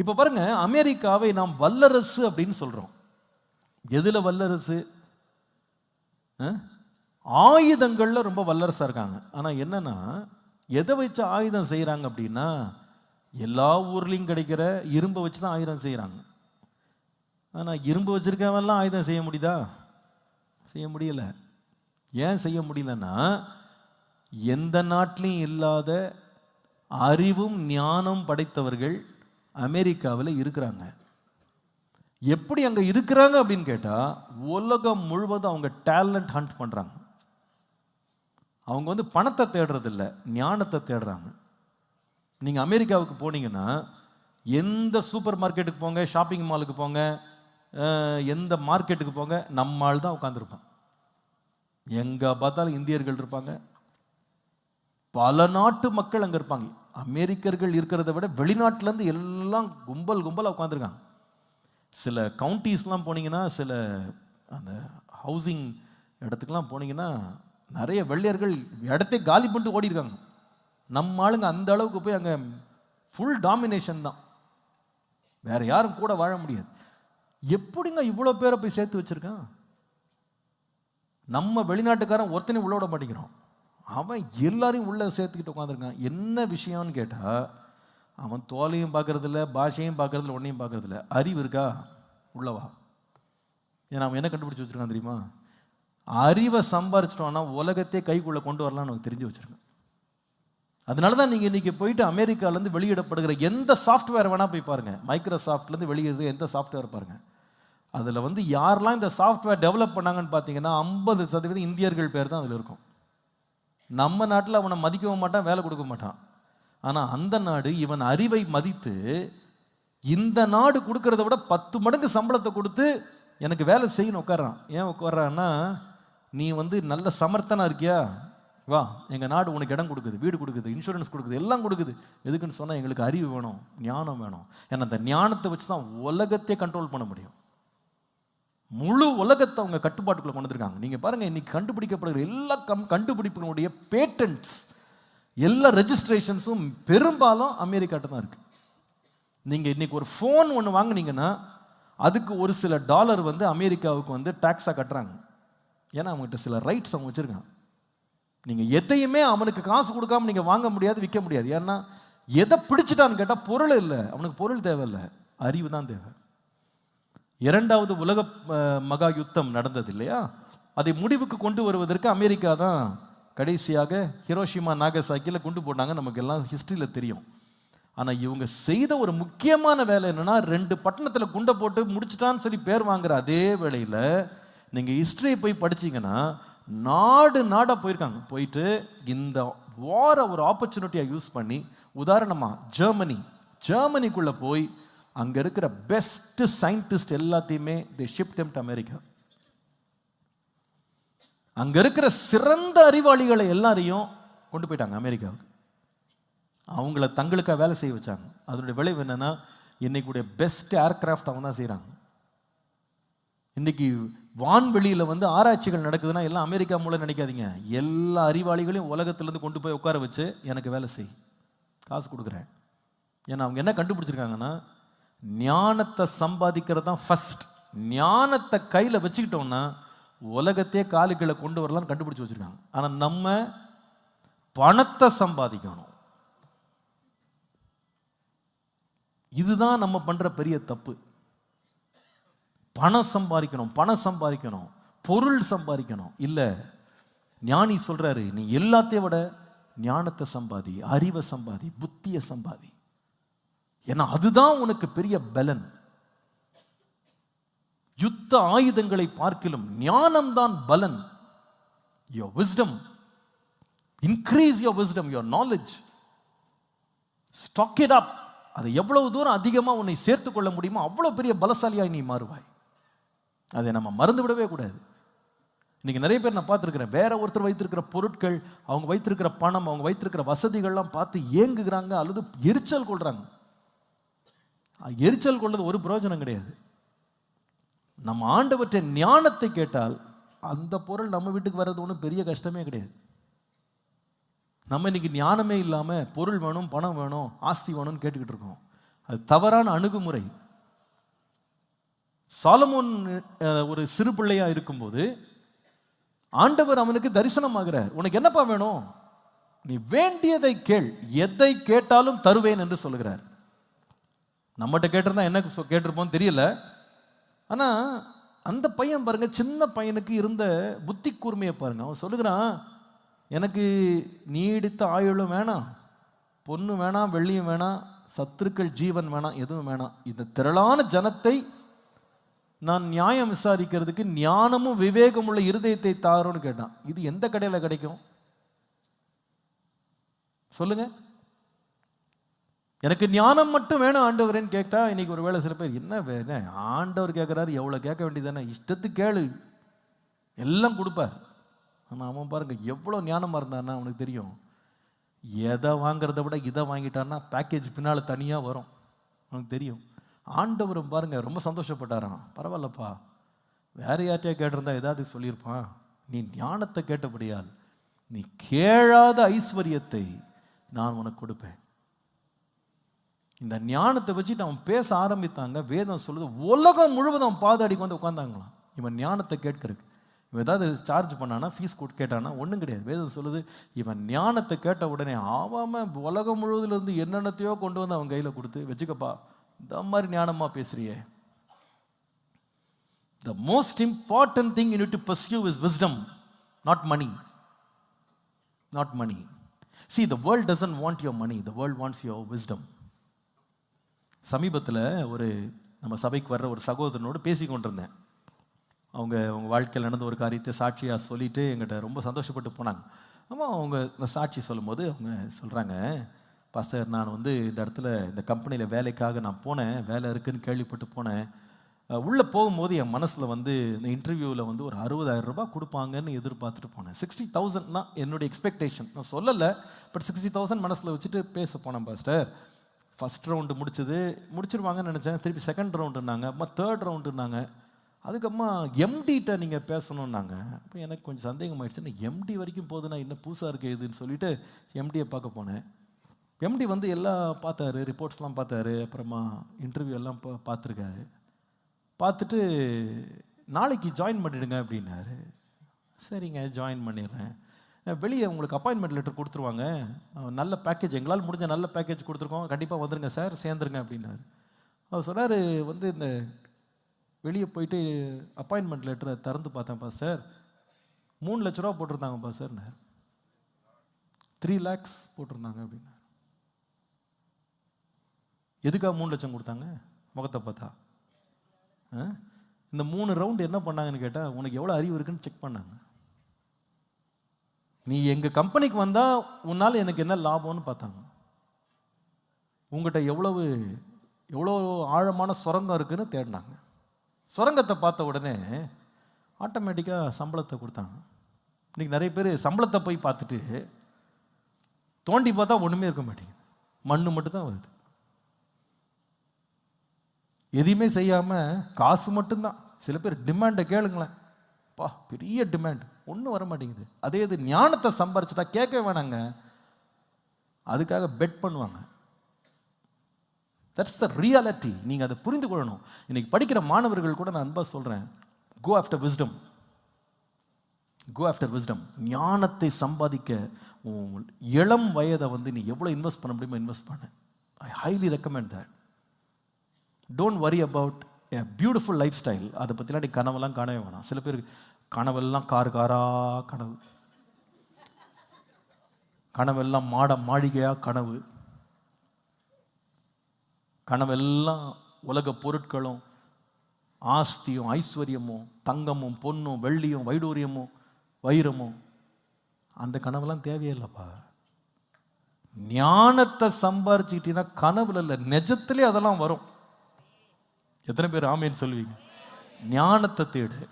இப்போ பாருங்க அமெரிக்காவை நாம் வல்லரசு அப்படின்னு சொல்றோம். எதுல வல்லரசு? ஆயுதங்களில் ஆயுதங்கள்ல ரொம்ப வல்லரசாக இருக்காங்க. ஆனால் என்னன்னா எதை வச்சு ஆயுதம் செய்கிறாங்க அப்படின்னா எல்லா ஊர்லேயும் கிடைக்கிற இரும்பை வச்சு தான் ஆயுதம் செய்கிறாங்க ஆனால் இரும்பு வச்சுருக்கவெல்லாம் ஆயுதம் செய்ய முடியுதா? செய்ய முடியல. ஏன் செய்ய முடியலன்னா எந்த நாட்டிலையும் இல்லாத அறிவும் ஞானம் படைத்தவர்கள் அமெரிக்காவில் இருக்கிறாங்க. எப்படி அங்கே இருக்கிறாங்க அப்படின்னு கேட்டால் உலகம் முழுவதும் அவங்க டேலண்ட் ஹண்ட் பண்ணுறாங்க அவங்க வந்து பணத்தை தேடுறதில்ல ஞானத்தை தேடுறாங்க. நீங்கள் அமெரிக்காவுக்கு போனீங்கன்னா எந்த சூப்பர் மார்க்கெட்டுக்கு போங்க ஷாப்பிங் மாலுக்கு போங்க எந்த மார்க்கெட்டுக்கு போங்க நம்ம தான் உட்காந்துருப்பான் எங்கே பார்த்தாலும் இந்தியர்கள் இருப்பாங்க. பல நாட்டு மக்கள் அங்கே இருப்பாங்க. அமெரிக்கர்கள் இருக்கிறத விட வெளிநாட்டிலேருந்து எல்லாம் கும்பல் கும்பலாக உட்காந்துருக்காங்க சில கவுண்டிஸ்லாம் போனீங்கன்னா சில அந்த ஹவுசிங் இடத்துக்கெலாம் போனீங்கன்னா நிறைய வெள்ளையர்கள் இடத்தை காலி பண்ணிட்டு ஓடிருக்காங்க நம்ம ஆளுங்க அந்த அளவுக்கு போய் அங்கே ஃபுல் டாமினேஷன் தான். வேற யாரும் கூட வாழ முடியாது. எப்படிங்க இவ்வளோ பேரை போய் சேர்த்து வச்சுருக்கான்? நம்ம வெளிநாட்டுக்காரன் ஒருத்தனையும் உள்ள விட மாட்டேங்கிறோம் அவன் எல்லாரையும் உள்ள சேர்த்துக்கிட்டு உட்காந்துருக்கான் என்ன விஷயம்னு கேட்டால் அவன் தோலையும் பார்க்கறதில்ல பாஷையும் பார்க்கறதில்ல ஒன்றையும் பார்க்கறதில்ல. அறிவு இருக்கா? உள்ளவா? ஏன்னா அவன் என்ன கண்டுபிடிச்சி வச்சிருக்கான் தெரியுமா? அறிவை சம்பாரிச்சிட்டோன்னா உலகத்தையே கைக்குள்ளே கொண்டு வரலாம்னு அவன் தெரிஞ்சு வச்சிருக்கான். அதனால தான் நீங்கள் இன்றைக்கி போயிட்டு அமெரிக்காலேருந்து வெளியிடப்படுகிற எந்த சாஃப்ட்வேர் வேணால் போய் பாருங்க. மைக்ரோசாஃப்ட்லேருந்து வெளியிடுற எந்த சாஃப்ட்வேர் பாருங்கள் அதில் வந்து யாரெல்லாம் இந்த சாஃப்ட்வேர் டெவலப் பண்ணாங்கன்னு பார்த்தீங்கன்னா ஐம்பது சதவீதம் இந்தியர்கள் பேர் தான் அதில் இருக்கும். நம்ம நாட்டில் அவனை மதிக்கவும் மாட்டான் வேலை கொடுக்க மாட்டான். ஆனால் அந்த நாடு இவன் அறிவை மதித்து இந்த நாடு கொடுக்கறத விட பத்து மடங்கு சம்பளத்தை கொடுத்து எனக்கு வேலை செய்யணும் உட்காரான் ஏன் உட்கார்றான்னா நீ வந்து நல்ல சமர்த்தனா இருக்கியா? வா எங்கள் நாடு உனக்கு இடம் கொடுக்குது வீடு கொடுக்குது இன்சூரன்ஸ் கொடுக்குது எல்லாம் கொடுக்குது. எதுக்குன்னு சொன்னால் எங்களுக்கு அறிவு வேணும் ஞானம் வேணும். ஏன்னா அந்த ஞானத்தை வச்சு தான் உலகத்தையே கண்ட்ரோல் பண்ண முடியும். முழு உலகத்தை அவங்க கட்டுப்பாட்டுக்குள்ள கொண்டு வந்திருக்காங்க. நீங்க பாருங்க இன்னைக்கு கண்டுபிடிக்கப்படுகிற எல்லா கம் கண்டுபிடிப்புகளுடைய பேட்டன்ட்ஸ் எல்லா ரெஜிஸ்ட்ரேஷன்ஸும் பெரும்பாலும் அமெரிக்காட்ட தான் இருக்கு. நீங்க இன்னைக்கு ஒரு ஃபோன் ஒன்று வாங்கினீங்கன்னா அதுக்கு ஒரு சில டாலர் வந்து அமெரிக்காவுக்கு வந்து டாக்ஸாக கட்டுறாங்க. ஏன்னா அவங்ககிட்ட சில ரைட்ஸ் அவங்க வச்சிருக்காங்க. நீங்க எதையுமே அவனுக்கு காசு கொடுக்காம நீங்க வாங்க முடியாது விற்க முடியாது. ஏன்னா எதை பிடிச்சிட்டான்னு கேட்டால் பொருள் இல்லை. அவனுக்கு பொருள் தேவையில்லை. அறிவு தான் தேவை. இரண்டாவது உலக மகா யுத்தம் நடந்தது இல்லையா அதை முடிவுக்கு கொண்டு வருவதற்கு அமெரிக்கா தான் கடைசியாக ஹிரோஷிமா நாகசாக்கியில் கொண்டு போட்டாங்க. நமக்கு எல்லாம் ஹிஸ்ட்ரியில் தெரியும். ஆனால் இவங்க செய்த ஒரு முக்கியமான வேலை என்னென்னா ரெண்டு பட்டணத்தில் குண்டை போட்டு முடிச்சிட்டான்னு சொல்லி பேர் வாங்குற அதே வேளையில் நீங்கள் ஹிஸ்ட்ரியை போய் படிச்சீங்கன்னா நாடு நாடாக போயிருக்காங்க. போயிட்டு இந்த வார ஒரு ஆப்பர்ச்சுனிட்டியாக யூஸ் பண்ணி உதாரணமாக ஜெர்மனி. ஜெர்மனிக்குள்ளே போய் அங்கே இருக்கிற பெஸ்ட்டு சயின்டிஸ்ட் எல்லாத்தையுமே தி ஷிப் டெம்ட் அமெரிக்கா அங்கே இருக்கிற சிறந்த அறிவாளிகளை எல்லாரையும் கொண்டு போயிட்டாங்க அமெரிக்காவுக்கு. அவங்கள தங்களுக்காக வேலை செய்ய வச்சாங்க. அதனுடைய விளைவு என்னென்னா இன்னைக்குடைய பெஸ்ட் ஏர்கிராஃப்ட் அவங்க தான் செய்கிறாங்க இன்னைக்கு வான்வெளியில் வந்து ஆராய்ச்சிகள் நடக்குதுன்னா எல்லாம் அமெரிக்கா மூலம் நினைக்காதீங்க. எல்லா அறிவாளிகளையும் உலகத்துலேருந்து கொண்டு போய் உட்கார வச்சு எனக்கு வேலை செய். காசு கொடுக்குறேன். ஏன்னா அவங்க என்ன கண்டுபிடிச்சிருக்காங்கன்னா ஞானத்தை சம்பாதிக்கிறது தான் ஃபஸ்ட் ஞானத்தை கையில் வச்சுக்கிட்டோம்னா உலகத்தையே காலுக்களை கொண்டு வரலாம்னு கண்டுபிடிச்சி வச்சிருக்காங்க. ஆனால் நம்ம பணத்தை சம்பாதிக்கணும். இதுதான் நம்ம பண்ணுற பெரிய தப்பு. பணம் சம்பாதிக்கணும் பணம் சம்பாதிக்கணும் பொருள் சம்பாதிக்கணும். இல்லை ஞானி சொல்கிறாரு நீ எல்லாத்தையும் விட ஞானத்தை சம்பாதி அறிவை சம்பாதி புத்தியை சம்பாதி. ஏன்னா அதுதான் உனக்கு பெரிய பலன். யுத்த ஆயுதங்களை பார்க்கிலும் ஞானம்தான் பலன். Your wisdom increase your wisdom your knowledge stock it up அதை எவ்வளவு தூரம் அதிகமாக உன்னை சேர்த்து கொள்ள முடியுமோ அவ்வளோ பெரிய பலசாலியாய் நீ மாறுவாய். அதை நம்ம மறந்து விடவே கூடாது. இன்னைக்கு நிறைய பேர் நான் பார்த்துருக்குறேன். வேற ஒருத்தர் வைத்திருக்கிற பொருட்கள் அவங்க வைத்திருக்கிற பணம் அவங்க வைத்திருக்கிற வசதிகள்லாம் பார்த்து ஏங்குகிறாங்க அல்லது எரிச்சல் கொள்கிறாங்க எரிச்சல் கொண்டது ஒரு பிரயோஜனம் கிடையாது. நம்ம ஆண்டவற்றை ஞானத்தை கேட்டால் அந்த பொருள் நம்ம வீட்டுக்கு வர்றது ஒன்றும் பெரிய கஷ்டமே கிடையாது. நம்ம இன்னைக்கு ஞானமே இல்லாமல் பொருள் வேணும் பணம் வேணும் ஆஸ்தி வேணும்னு கேட்டுக்கிட்டு இருக்கோம். அது தவறான அணுகுமுறை. சாலமோன் ஒரு சிறு பிள்ளையா இருக்கும்போது ஆண்டவர் அவனுக்கு தரிசனமாகிறார். உனக்கு என்னப்பா வேணும்? நீ வேண்டியதை கேள். எதை கேட்டாலும் தருவேன் என்று சொல்லுகிறார் நம்மகிட்ட கேட்டிருந்தா என்ன சொ- கேட்டிருப்போம் தெரியல. ஆனா அந்த பையன் பாருங்க சின்ன பையனுக்கு இருந்த புத்தி கூர்மையை பாருங்க. அவன் சொல்லுகிறான் எனக்கு நீடித்த ஆயுளும் வேணாம் பொண்ணு வேணாம் வெள்ளியும் வேணாம் சத்துருக்கள் ஜீவன் வேணாம் எதுவும் வேணாம். இந்த திரளான ஜனத்தை நான் நியாயம் விசாரிக்கிறதுக்கு ஞானமும் விவேகம் உள்ள இருதயத்தை தாரோன்னு கேட்டான். இது எந்த கடையில் கிடைக்கும்? சொல்லுங்க. எனக்கு ஞானம் மட்டும் வேணும் ஆண்டவரேன்னு கேட்டா இன்னைக்கு ஒரு வேலை சில பேர் என்ன வேணும் ஆண்டவர் கேட்குறாரு எவ்வளோ கேட்க வேண்டியதானே இஷ்டத்துக்கு கேளு. எல்லாம் கொடுப்பார். ஆனால் அவன் பாருங்க எவ்வளோ ஞானமாக இருந்தான்னா அவனுக்கு தெரியும். எதை வாங்குறத விட இதை வாங்கிட்டான்னா பேக்கேஜ் பின்னால் தனியாக வரும். அவனுக்கு தெரியும். ஆண்டவரும் பாருங்க ரொம்ப சந்தோஷப்பட்டாராம். பரவாயில்லப்பா. வேற யார்ட்டையா கேட்டிருந்தா ஏதாவது சொல்லியிருப்பான். நீ ஞானத்தை கேட்டபடியால் நீ கேளாத ஐஸ்வர்யத்தை நான் உனக்கு கொடுப்பேன். இந்த ஞானத்தை வச்சுட்டு அவன் பேச ஆரம்பித்தாங்க. வேதம் சொல்லுது உலகம் முழுவதும் அவன் பாதாடிக்கு வந்து உட்காந்தாங்களாம் இவன் ஞானத்தை கேட்கறதுக்கு. இவன் ஏதாவது சார்ஜ் பண்ணானா ஃபீஸ் கொடு கேட்டானா ஒன்றும் கிடையாது. வேதம் சொல்லுது இவன் ஞானத்தை கேட்ட உடனே ஆவாமல் உலகம் முழுவதுல இருந்து என்னென்னத்தையோ கொண்டு வந்து அவன் கையில் கொடுத்து வச்சுக்கப்பா இந்த மாதிரி ஞானமாக பேசுறியே. The most important thing you to pursue is wisdom not money not money see the world doesn't want your money the world wants your wisdom. சமீபத்தில் ஒரு நம்ம சபைக்கு வர்ற ஒரு சகோதரனோடு பேசி கொண்டிருந்தேன். அவங்க அவங்க வாழ்க்கையில் நடந்த ஒரு காரியத்தை சாட்சியாக சொல்லிட்டு எங்கிட்ட ரொம்ப சந்தோஷப்பட்டு போனாங்க. ஆமாம் அவங்க இந்த சாட்சி சொல்லும்போது அவங்க சொல்கிறாங்க பாஸ்டர் நான் வந்து இந்த இடத்துல இந்த கம்பெனியில் வேலைக்காக நான் போனேன் வேலை இருக்குதுன்னு கேள்விப்பட்டு போனேன். உள்ளே போகும்போது என் மனசில் வந்து இந்த இன்டர்வியூவில் வந்து ஒரு அறுபதாயிரம் ரூபாய் கொடுப்பாங்கன்னு எதிர்பார்த்துட்டு போனேன். சிக்ஸ்டி தௌசண்ட் தான் என்னுடைய எக்ஸ்பெக்டேஷன் நான் சொல்லலை பட் சிக்ஸ்டி தௌசண்ட் மனசில் வச்சுட்டு பேச போனேன் பாஸ்டர். ஃபர்ஸ்ட் ரவுண்டு முடிச்சது. முடிச்சிருவாங்கன்னு நினச்சேன். திருப்பி செகண்ட் ரவுண்டுனாங்க அம்மா தேர்ட் ரவுண்டுனாங்க அதுக்கப்புறமா எம்டிகிட்ட நீங்கள் பேசணுன்னாங்க அப்போ எனக்கு கொஞ்சம் சந்தேகமாயிடுச்சு. நான் எம்டி வரைக்கும் போதுன்னா என்ன புதுசாக இருக்குது இதுன்னு சொல்லிட்டு எம்டியை பார்க்க போனேன். எம்டி வந்து எல்லாம் பார்த்தாரு. ரிப்போர்ட்ஸ்லாம் பார்த்தாரு. அப்புறமா இன்டர்வியூ எல்லாம் பா பார்த்துருக்காரு. பார்த்துட்டு நாளைக்கு ஜாயின் பண்ணிடுங்க அப்படின்னாரு. சரிங்க ஜாயின் பண்ணிடுறேன். வெளியே உங்களுக்கு அப்பாயின்மெண்ட் லெட்டர் கொடுத்துருவாங்க. நல்ல பேக்கேஜ் எங்களால் முடிஞ்ச நல்ல பேக்கேஜ் கொடுத்துருக்கோம். கண்டிப்பாக வந்துருங்க சார் சேர்ந்துருங்க அப்படின்னாரு. அவர் சொன்னார் வந்து இந்த வெளியே போயிட்டு அப்பாயின்மெண்ட் லெட்டரை திறந்து பார்த்தேன்ப்பா சார் மூணு லட்ச ரூபா போட்டிருந்தாங்கப்பா சார் த்ரீ லேக்ஸ் போட்டிருந்தாங்க அப்படின்னாரு. எதுக்காக மூணு லட்சம் கொடுத்தாங்க? முகத்தை பார்த்தா. ஆ? இந்த மூணு ரவுண்டு என்ன பண்ணாங்கன்னு கேட்டால் உனக்கு எவ்வளோ அறிவு இருக்குன்னு செக் பண்ணாங்க. நீ எங்கள் கம்பெனிக்கு வந்தால் உன்னால் எனக்கு என்ன லாபம்னு பார்த்தாங்க. உங்கள்கிட்ட எவ்வளவு எவ்வளோ ஆழமான சுரங்கம் இருக்குதுன்னு தேடினாங்க. சுரங்கத்தை பார்த்த உடனே ஆட்டோமேட்டிக்காக சம்பளத்தை கொடுத்தாங்க. இன்றைக்கி நிறைய பேர் சம்பளத்தை போய் பார்த்துட்டு தோண்டி பார்த்தா ஒன்றுமே இருக்க மாட்டேங்குது. மண் மட்டும் தான் வருது. எதையுமே செய்யாமல் காசு மட்டும்தான். சில பேர் டிமாண்டை கேளுங்களேன். பா பெரிய டிமாண்ட் ஒன்றும் வர மாட்டேங்குது. அதே இது ஞானத்தை சம்பாரிச்சுட்டா கேட்க வேணாங்க. அதுக்காக பெட் பண்ணுவாங்க. தட்ஸ் த ரியாலிட்டி நீங்கள் அதை புரிந்து கொள்ளணும். இன்னைக்கு படிக்கிற மாணவர்கள் கூட நான் அன்பாக சொல்கிறேன் go after wisdom go after wisdom ஞானத்தை சம்பாதிக்க உன் இளம் வயதை வந்து நீ எவ்வளோ இன்வெஸ்ட் பண்ண முடியுமோ இன்வெஸ்ட் பண்ணு. I highly recommend that don't worry about a beautiful lifestyle அதை பற்றிலாம் நீ கனவெல்லாம் காணவே வேணாம். சில பேர் கனவெல்லாம் கார் காரா கனவு. கனவெல்லாம் மாட மாளிகையா கனவு. கனவெல்லாம் உலக பொருட்களும் ஆஸ்தியும் ஐஸ்வர்யமும் தங்கமும் பொன்னும் வெள்ளியும் வைடூரியமும் வைரமும். அந்த கனவெல்லாம் தேவையில்லைப்பா. ஞானத்தை சம்பாரிச்சுக்கிட்டீங்கன்னா கனவுல இல்லை நிஜத்திலே அதெல்லாம் வரும். எத்தனை பேர் ஆமேன்னு சொல்லுவீங்க ஞானத்தை தேடு.